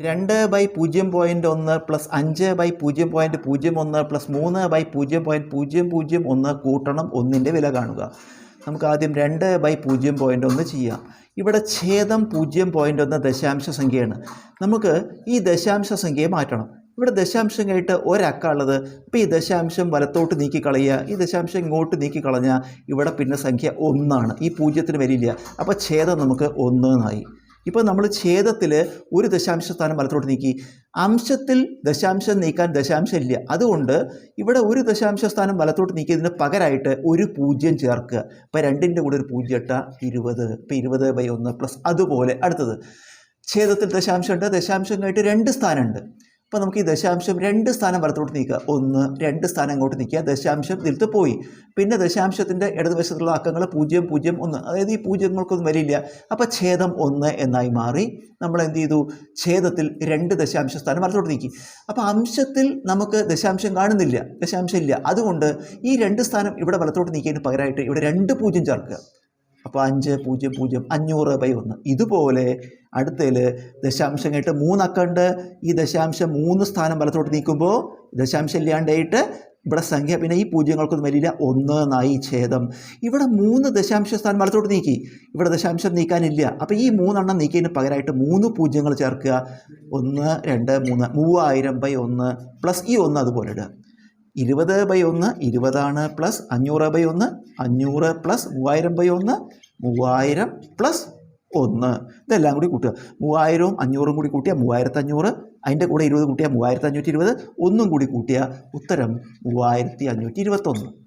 രണ്ട് ബൈ പൂജ്യം പോയിന്റ് ഒന്ന് പ്ലസ് അഞ്ച് ബൈ പൂജ്യം പോയിന്റ് പൂജ്യം ഒന്ന് പ്ലസ് മൂന്ന് ബൈ പൂജ്യം പോയിന്റ് പൂജ്യം പൂജ്യം ഒന്ന് കൂട്ടണം ഒന്നിന്റെ വില കാണുക. നമുക്ക് ആദ്യം രണ്ട് ബൈ പൂജ്യം പോയിന്റ് ഒന്ന് ചെയ്യാം. ഇവിടെ ഛേദം പൂജ്യം പോയിന്റ് ഒന്ന് ദശാംശ സംഖ്യയാണ്. നമുക്ക് ഈ ദശാംശ സംഖ്യയെ മാറ്റണം. ഇവിടെ ദശാംശം കഴിഞ്ഞിട്ട് ഒരക്കുള്ളത് അപ്പോൾ ഈ ദശാംശം വലത്തോട്ട് നീക്കി കളയുക ഈ ദശാംശം ഇങ്ങോട്ട് നീക്കി കളഞ്ഞാൽ ഇവിടെ പിന്നെ സംഖ്യ ഒന്നാണ്. ഈ പൂജ്യത്തിന് വരില്ല. അപ്പോൾ ഛേദം നമുക്ക് ഒന്ന് എന്നായി ഇപ്പോൾ നമ്മൾ ഛേദത്തിൽ ഒരു ദശാംശ സ്ഥാനം വലത്തോട്ട് നീക്കി. അംശത്തിൽ ദശാംശം നീക്കാൻ ദശാംശം ഇല്ല. അതുകൊണ്ട് ഇവിടെ ഒരു ദശാംശ സ്ഥാനം വലത്തോട്ട് നീക്കിയതിന് പകരമായിട്ട് ഒരു പൂജ്യം ചേർക്കുക. ഇപ്പോൾ രണ്ടിന്റെ കൂടെ ഒരു പൂജ്യം ഇട്ട ഇരുപത്. ഇപ്പോൾ ഇരുപത് ബൈ ഒന്ന് പ്ലസ് അതുപോലെ അടുത്തത്. ഛേദത്തിൽ ദശാംശമുണ്ട് ദശാംശം കഴിഞ്ഞിട്ട് രണ്ട് സ്ഥാനമുണ്ട്. അപ്പോൾ നമുക്ക് ഈ ദശാംശം രണ്ട് സ്ഥാനം വലത്തോട്ട് നീക്കുക. ഒന്ന് രണ്ട് സ്ഥാനം അങ്ങോട്ട് നീക്കുക. ദശാംശം ഇതിലത്ത് പോയി. പിന്നെ ദശാംശത്തിന്റെ ഇടതുവശത്തുള്ള അക്കങ്ങൾ പൂജ്യം പൂജ്യം ഒന്ന്. അതായത് ഈ പൂജ്യങ്ങൾക്കൊന്നും വരില്ല. അപ്പോൾ ഛേദം ഒന്ന് എന്നായി മാറി. നമ്മൾ എന്ത് ചെയ്തു? ഛേദത്തിൽ രണ്ട് ദശാംശ സ്ഥാനം വലത്തോട്ട് നീക്കി. അപ്പോൾ അംശത്തിൽ നമുക്ക് ദശാംശം കാണുന്നില്ല. ദശാംശം ഇല്ല. അതുകൊണ്ട് ഈ രണ്ട് സ്ഥാനം ഇവിടെ വലത്തോട്ട് നീക്കിയതിന് പകരമായിട്ട് ഇവിടെ രണ്ട് പൂജ്യം ചേർക്കുക. അപ്പോൾ അഞ്ച് പൂജ്യം പൂജ്യം അഞ്ഞൂറ് ബൈ ഒന്ന്. ഇതുപോലെ അടുത്തതിൽ ദശാംശം കേട്ട് മൂന്നക്കണ്ട് ഈ ദശാംശം മൂന്ന് സ്ഥാനം വലത്തോട്ട് നീക്കുമ്പോൾ ദശാംശം ഇല്ലാണ്ടായിട്ട് ഇവിടെ സംഖ്യ പിന്നെ ഈ പൂജ്യങ്ങൾക്കൊന്നും വലിയ ഒന്ന് നായി ഛേദം. ഇവിടെ മൂന്ന് ദശാംശ സ്ഥാനം വലത്തോട്ട് നീക്കി. ഇവിടെ ദശാംശം നീക്കാനില്ല. അപ്പോൾ ഈ മൂന്നെണ്ണം നീക്കിയതിന് പകരമായിട്ട് മൂന്ന് പൂജ്യങ്ങൾ ചേർക്കുക. ഒന്ന് രണ്ട് മൂന്ന്. മൂവായിരം ബൈ ഒന്ന്. പ്ലസ് ഈ ഒന്ന് അതുപോലെ ഇടുക. ഇരുപത് ബൈ ഒന്ന് ഇരുപതാണ് പ്ലസ് അഞ്ഞൂറ് ബൈ ഒന്ന് അഞ്ഞൂറ് പ്ലസ് മൂവായിരം ബൈ ഒന്ന് മൂവായിരം പ്ലസ് ഒന്ന്. ഇതെല്ലാം കൂടി കൂട്ടുക. മൂവായിരവും അഞ്ഞൂറും കൂടി കൂട്ടിയാൽ മൂവായിരത്തി അഞ്ഞൂറ് അതിന്റെ കൂടെ ഇരുപത് കൂട്ടിയാൽ മൂവായിരത്തി അഞ്ഞൂറ്റി ഇരുപത് ഒന്നും കൂടി കൂട്ടിയാൽ ഉത്തരം മൂവായിരത്തി അഞ്ഞൂറ്റി ഇരുപത്തൊന്ന്